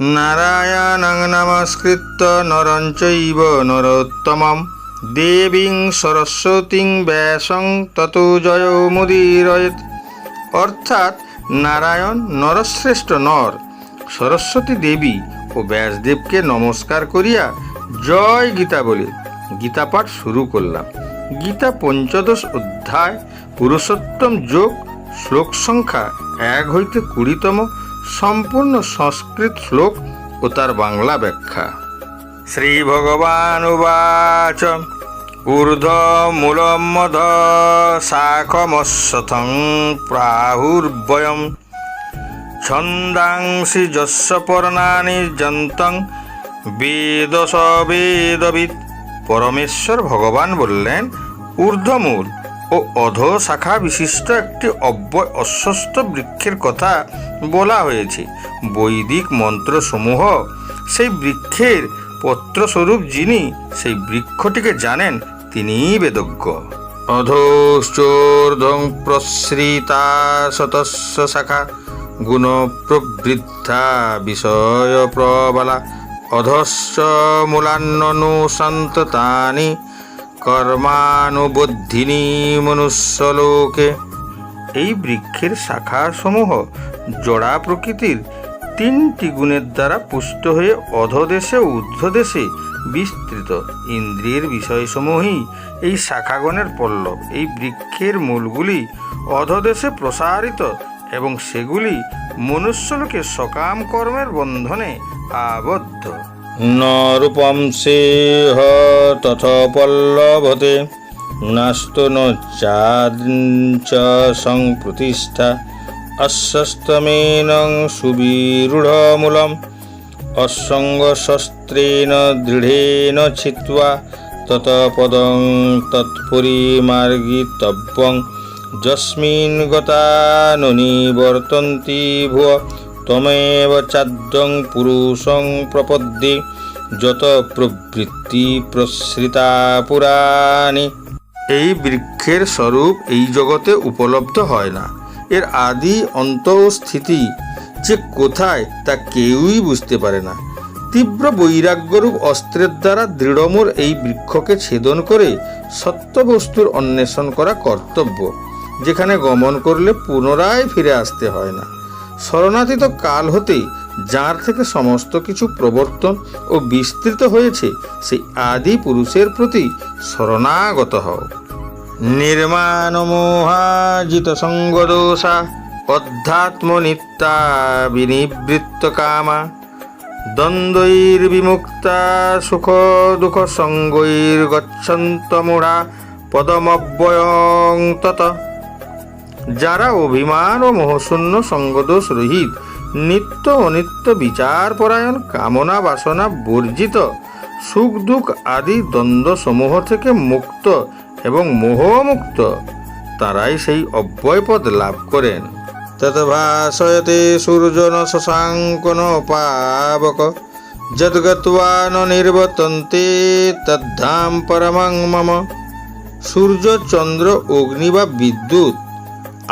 নারায়ণং নমস্কৃত্য নরং চৈব নরোত্তমম। দেবীং সরস্বতীং ব্যাসং তত জয় মুদিরয়েত। অর্থাৎ নারায়ণ নরশ্রেষ্ঠ নর। সরস্বতী দেবী ও ব্যাসদেবকে নমস্কার করিয়া জয় গীতা বলে গীতা পাঠ শুরু করলাম। গীতা পঞ্চদশ অধ্যায় পুরুষোত্তম যোগ, শ্লোক সংখ্যা এক হইতে কুড়িতম সম্পূর্ণ সংস্কৃত শ্লোক ও তার বাংলা ব্যাখ্যা। শ্রী ভগবান উবাচ ঊর্ধ্বমূলমধ শাখমশ্বথং প্রাহুর্বয়ম ছন্দাংসি যস্য পর্ণানি যন্তং বেদস বেদবিদ পরমেশ্বর ভগবান বললেন, ঊর্ধ্বমূল। ও অধ শাখা বিশিষ্ট একটি অব্যয় অস্বস্থ বৃক্ষের কথা বলা হয়েছে। বৈদিক মন্ত্রসমূহ সেই বৃক্ষের পত্রস্বরূপ যিনি সেই বৃক্ষটিকে জানেন, তিনিই বেদজ্ঞ। অধশ্চোর্ধ্বং প্রসৃতা শতস্য শাখা গুণ প্রবৃদ্ধা বিষয় প্রবলা মূলান্ননু সন্ততানি কর্মানুবুদ্ধিনী মনুষ্যলোকে। এই বৃক্ষের শাখাসমূহ জড়া প্রকৃতির তিনটি গুণের দ্বারা পুষ্ট হয়ে অধদেশে ঊর্ধ্বদেশে বিস্তৃত। ইন্দ্রিয়ের বিষয়সমূহই এই শাখাগণের পল্লব। এই বৃক্ষের মূলগুলি অধদেশে প্রসারিত এবং সেগুলি মনুষ্যলোকে সকাম কর্মের বন্ধনে আবদ্ধ। ন রূপম সেহ তথ পল্লভতে নাস্তো ন চাঞ্চ সংপ্রতিষ্ঠা। অশ্বস্তমেন সুবিরূঢ়মূলম অসঙ্গশস্ত্রেণ দৃঢ়েন ছিত্ত্বা ততপদং তৎপরিমার্গিতব্যং যস্মিन् গতা নিবর্তন্তি ভুব ত্বমেব চাদ্যং পুরুষং প্রপদ্যে যত প্রবৃত্তি প্রসৃতা পুরাণে এই বৃক্ষের স্বরূপ এই জগতে উপলব্ধ হয় না। এর আদি অন্ত স্থিতি যে কোথায় তা কেউই বুঝতে পারে না। তীব্র বৈরাগ্যরূপ অস্ত্রের দ্বারা দৃঢ়মূর এই বৃক্ষকে ছেদন করে সত্য বস্তুর অন্বেষণ করা কর্তব্য, যেখানে গমন করলে পুনরায় ফিরে আসতে হয় না। শরণাতীত কাল হতেই যার থেকে সমস্ত কিছু প্রবর্তন ও বিস্তৃত হয়েছে, সেই আদি পুরুষের প্রতি শরণাগত হও। নির্মাণ মোহাজিত সঙ্গদোষা অধ্যাত্ম নিত্যা বিনিবৃত্ত কামা। দ্বন্দ্বৈর্বিমুক্তা সুখ দুঃখ সঙ্গৈর্গচ্ছন্ত মূঢ়া পদমব্যয়ং তত। যারা অভিমান ও মোহশূন্য সঙ্গদোষ রহিত, নিত্য অনিত্য বিচারপরায়ণ কামনা বাসনা বর্জিত, সুখ দুঃখ আদি দ্বন্দ্ব সমূহ থেকে মুক্ত এবং মোহমুক্ত, তারাই সেই অব্যয়পদ লাভ করেন। তদ্ভাসয়তে সূর্যন শশাঙ্কন পাবক যদ্গত্বা ন নির্বতন্তে তদ্ধাম পরমং মম সূর্য চন্দ্র অগ্নি বা বিদ্যুৎ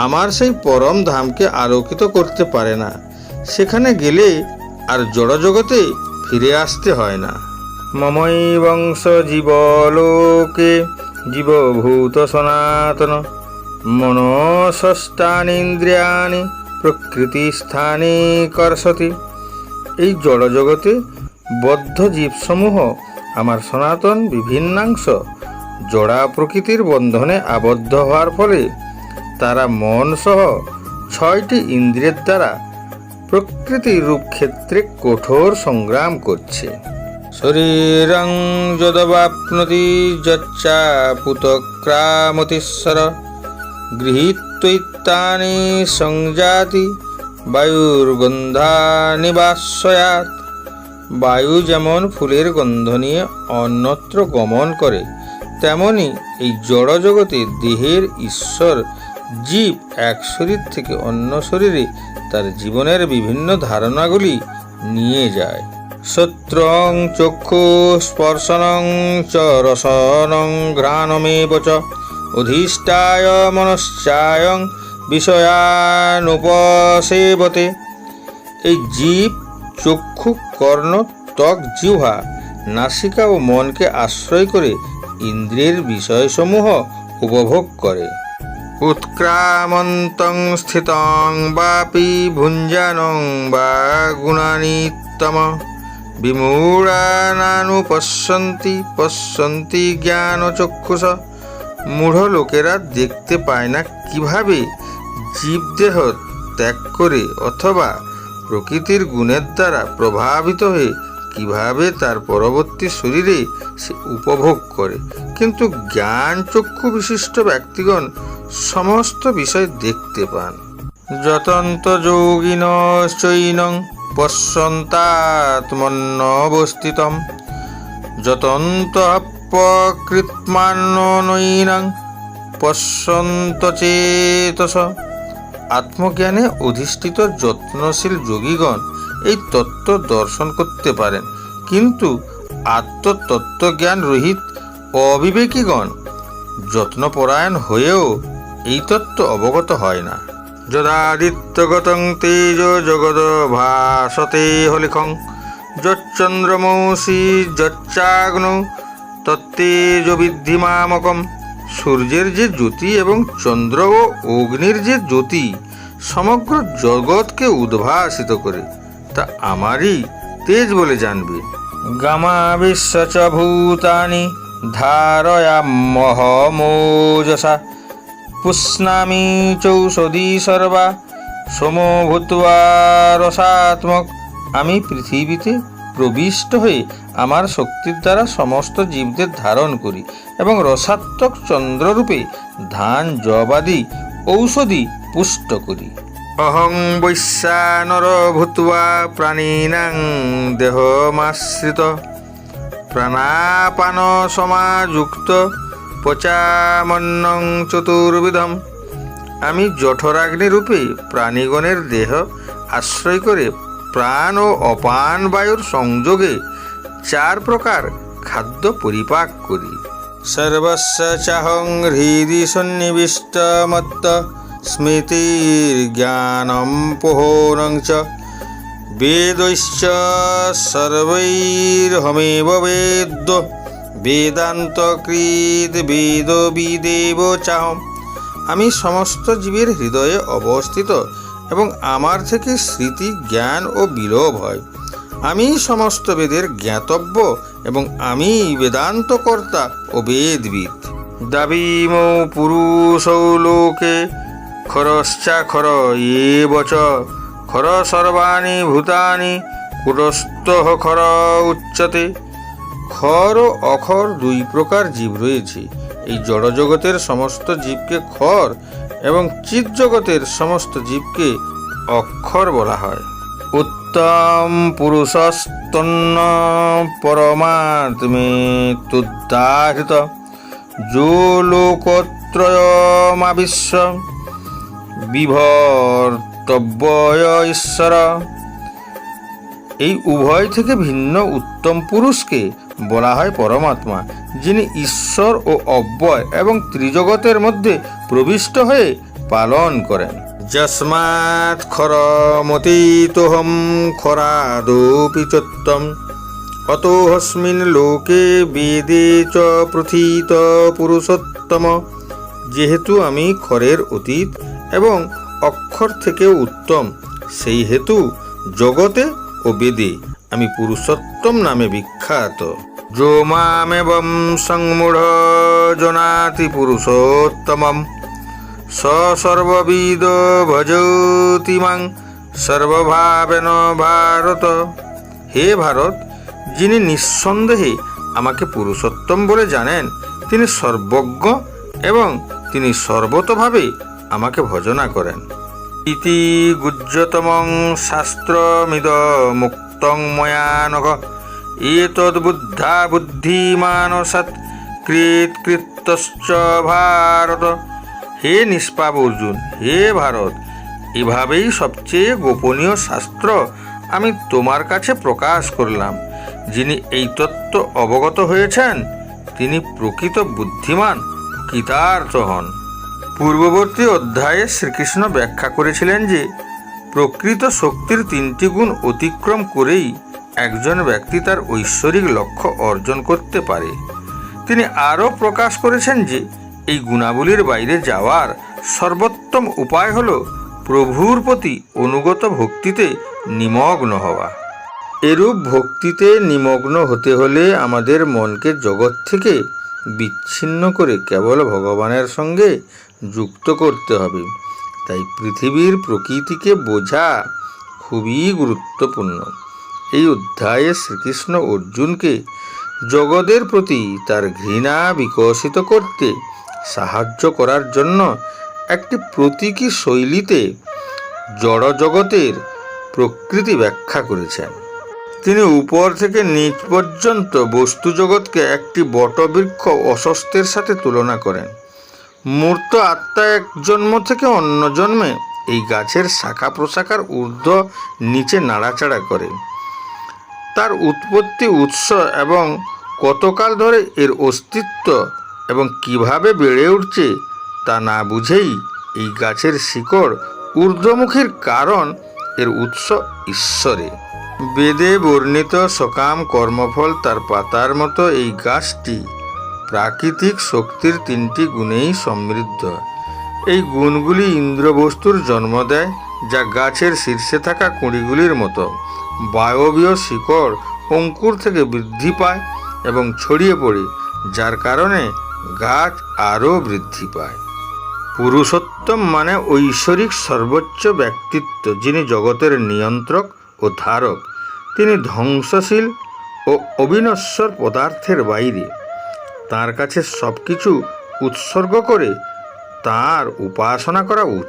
আমার সেই পরম ধামকে আলোকিত করতে পারে না। সেখানে গেলে আর জড়জগতে ফিরে আসতে হয় না। মমই বংশ জীবলোকে জীবভূত সনাতন মনষষ্ঠানীন্দ্রিয়াণি প্রকৃতিস্থানে কর্ষতি এই জড়জগতে বদ্ধ জীবসমূহ আমার সনাতন বিভিন্নাংশ জড়া প্রকৃতির বন্ধনে আবদ্ধ হওয়ার ফলে তারা মন সহ ছয়টি ইন্দ্রিয়ের দ্বারা প্রকৃতি রূপ ক্ষেত্রে কঠোর সংগ্রাম করছে। শরীরং যদবাপ্নতি যচ্চা পুতক্রামতিশ্বর গৃহীত্বৈতানি সংজাতি বায়ুর্গন্ধা নিবাসয়াত বায়ু যেমন ফুলের গন্ধ নিয়ে অন্যত্র গমন করে, তেমনি এই জড়জগতে দেহের ঈশ্বর জীব এক শরীর থেকে অন্য শরীরে তার জীবনের বিভিন্ন ধারণাগুলি নিয়ে যায়। সত্রং চক্ষু স্পর্শনং চ রসনং ঘ্রাণমেব চ অধিষ্ঠায় মনশ্চায়ং বিষয়ানুপসেবতে। এই জীব, চক্ষু, কর্ণ, ত্বক, জিহ্বা, নাসিকা ও মনকে আশ্রয় করে ইন্দ্রিয়ের বিষয়সমূহ উপভোগ করে। উৎক্রামন্তং স্থিতং বাপি ভুঞ্জানং বা গুণানিতম বিমূঢ়ানানুপশ্যন্তি পশ্যন্তি জ্ঞানচক্ষুষ মূঢ় লোকেরা দেখতে পায় না কীভাবে জীবদেহ ত্যাগ করে অথবা প্রকৃতির গুণের দ্বারা প্রভাবিত হয়ে কীভাবে তার পরবর্তী শরীরে সে উপভোগ করে কিন্তু জ্ঞান চক্ষু বিশিষ্ট ব্যক্তিগণ সমস্ত বিষয় দেখতে পান। যতন্ত যোগিন চৈনং পশ্যন্তাত্মন্নবস্থিতম যতন্ত প্রকৃতমান্নৈনং পশ্যন্ত চেতস আত্মজ্ঞানে অধিষ্ঠিত যত্নশীল যোগীগণ এই তত্ত্ব দর্শন করতে পারেন, কিন্তু আত্মতত্ত্বজ্ঞান রহিত অবিবেকীগণ, যত্নপরায়ণ হয়েও এই তত্ত্ব অবগত হয় না। যদাদিত্যগতং তেজ জগদ ভাসতে হলিখং, যচ্চন্দ্রমৌসি যচ্চাগ্ন, তত্তেজ বিদ্ধিমামকম। সূর্যের যে জ্যোতি এবং চন্দ্র ও অগ্নির যে জ্যোতি সমগ্র জগৎকে উদ্ভাসিত করে, তা আমারই তেজ বলে জানবে। গামা বিশ্ব ভূতানি। ধারয়া মহমোজসা। পুষ্ণামি চৌষধি সর্বা। সোমো ভূত্বা রসাত্মক। আমি পৃথিবীতে প্রবিষ্ট হয়ে আমার শক্তির দ্বারা সমস্ত জীবদের ধারণ করি এবং রসাত্মক চন্দ্ররূপে ধান জবাদি ঔষধি পুষ্ট করি। অহং বৈশ্যানর ভূত্বা প্রাণীনাং দেহমাশ্রিত। প্রাণাপান সমাযুক্ত পচামন্নং চতুর্বিধম। আমি জঠরাগ্নি রূপে প্রাণীগণের দেহ আশ্রয় করে প্রাণ ও অপান বায়ুর সংযোগে চার প্রকার খাদ্য পরিপাক করি। সর্বস্ব চাহং হৃদি সন্নিবিষ্ট মত্ত স্মৃতির্জ্ঞানম পোহনং চ। বেদৈশ্চ সর্বৈর্হমেব বেদ্য বেদান্ত কৃত বেদ বিদেব চাহম আমি সমস্ত জীবের হৃদয়ে অবস্থিত এবং আমার থেকে স্মৃতি, জ্ঞান ও বিলোপ হয়। আমি সমস্ত বেদের জ্ঞাতব্য এবং আমি বেদান্ত কর্তা ও বেদবিদ। দাবিম পুরুষৌ লোকে খরশ্চাখর এ চ। খর সর্বাণি ভূতানি কুটস্থ খর উচ্চতে। খর ও অখর দুই প্রকার জীব রয়েছে। এই জড়জগতের সমস্ত জীবকে খর এবং চিৎ জগতের সমস্ত জীবকে অক্ষর বলা হয়। উত্তম পুরুষস্তন্ন পরমাত্মে তুদ্দাহৃত যো লোকত্রয়মাবিশ্ব বিভর্তব্যয় ঈশ্বর। এই উভয় থেকে ভিন্ন উত্তম পুরুষকে বলা হয় পরমাত্মা, যিনি ঈশ্বর ও অব্যয় এবং ত্রিজগতের মধ্যে প্রবিষ্ট হয়ে পালন করেন। যস্মাৎ খরমতীতোহম খরাদোপি চোত্তম অতোহস্মিন লোকে বেদে চ প্রথিত পুরুষোত্তম, যেহেতু আমি খরের অতীত এবং অক্ষর থেকেও উত্তম। সেই হেতু জগতে ও বেদে আমি পুরুষোত্তম নামে বিখ্যাত। যো মামেবং সংমূঢ় জনাতি পুরুষোত্তমম। স সর্ববিদ ভজতি মাং সর্বভাবেন ভারত। হে ভারত, যিনি নিঃসন্দেহে আমাকে পুরুষোত্তম বলে জানেন, তিনি সর্বজ্ঞ এবং তিনি সর্বতভাবে আমাকে ভজনা করেন। ইতি গুজ্জতমং শাস্ত্রমিদ মুক্তং ময়া নঘ এতদ্বুদ্ধা বুদ্ধিমানসৎ কৃত কৃতশ্চ ভারত। হে নিষ্পাপ অর্জুন, হে ভারত, এভাবেই সবচেয়ে গোপনীয় শাস্ত্র আমি তোমার কাছে প্রকাশ করলাম। যিনি এই তত্ত্ব অবগত হয়েছেন, তিনি প্রকৃত বুদ্ধিমান কৃতার্থ হন। পূর্ববর্তী অধ্যায়ে শ্রীকৃষ্ণ ব্যাখ্যা করেছিলেন যে, প্রকৃত শক্তির তিনটি গুণ অতিক্রম করেই একজন ব্যক্তি তার ঐশ্বরিক লক্ষ্য অর্জন করতে পারে। তিনি আরও প্রকাশ করেছেন যে, এই গুণাবলীর বাইরে যাওয়ার সর্বোত্তম উপায় হল প্রভুর প্রতি অনুগত ভক্তিতে নিমগ্ন হওয়া। এরূপ ভক্তিতে নিমগ্ন হতে হলে আমাদের মনকে জগৎ থেকে বিচ্ছিন্ন করে কেবল ভগবানের সঙ্গে যুক্ত করতে হবে। তাই পৃথিবীর প্রকৃতিকে বোঝা খুবই গুরুত্বপূর্ণ। এই অধ্যায়ে শ্রীকৃষ্ণ অর্জুনকে জগতের প্রতি তার ঘৃণা বিকশিত করতে সাহায্য করার জন্য একটি প্রতীকী শৈলীতে জড়জগতের প্রকৃতি ব্যাখ্যা করেছেন। তিনি উপর থেকে নিচ পর্যন্ত বস্তু জগৎকে একটি বটবৃক্ষ অস্বস্থের সাথে তুলনা করেন। মূর্ত আত্মা এক জন্ম থেকে অন্য জন্মে এই গাছের শাখা প্রশাখার ঊর্ধ্ব নিচে নাড়াচাড়া করে। তার উৎপত্তি উৎস এবং কতকাল ধরে এর অস্তিত্ব এবং কীভাবে বেড়ে উঠছে তা না বুঝেই এই গাছের শিকড় ঊর্ধ্বমুখীর কারণ এর উৎস ঈশ্বরে। বেদে বর্ণিত সকাম কর্মফল তার পাতার মতো এই গাছটি প্রাকৃতিক শক্তির তিনটি গুণেই সমৃদ্ধ। এই গুণগুলি ইন্দ্রবস্তুর জন্ম দেয়, যা গাছের শীর্ষে থাকা কুঁড়িগুলির মতো। বায়বীয় শিকড় অঙ্কুর থেকে বৃদ্ধি পায় এবং ছড়িয়ে পড়ে, যার কারণে গাছ আরও বৃদ্ধি পায়। পুরুষোত্তম মানে ঐশ্বরিক সর্বোচ্চ ব্যক্তিত্ব, যিনি জগতের নিয়ন্ত্রক ও ধারক। তিনি ধ্বংসশীল ও অবিনশ্বর পদার্থের বাইরে। তার কাছে সব কিছু উৎসর্গ করে তার উপাসনা করা উচিত।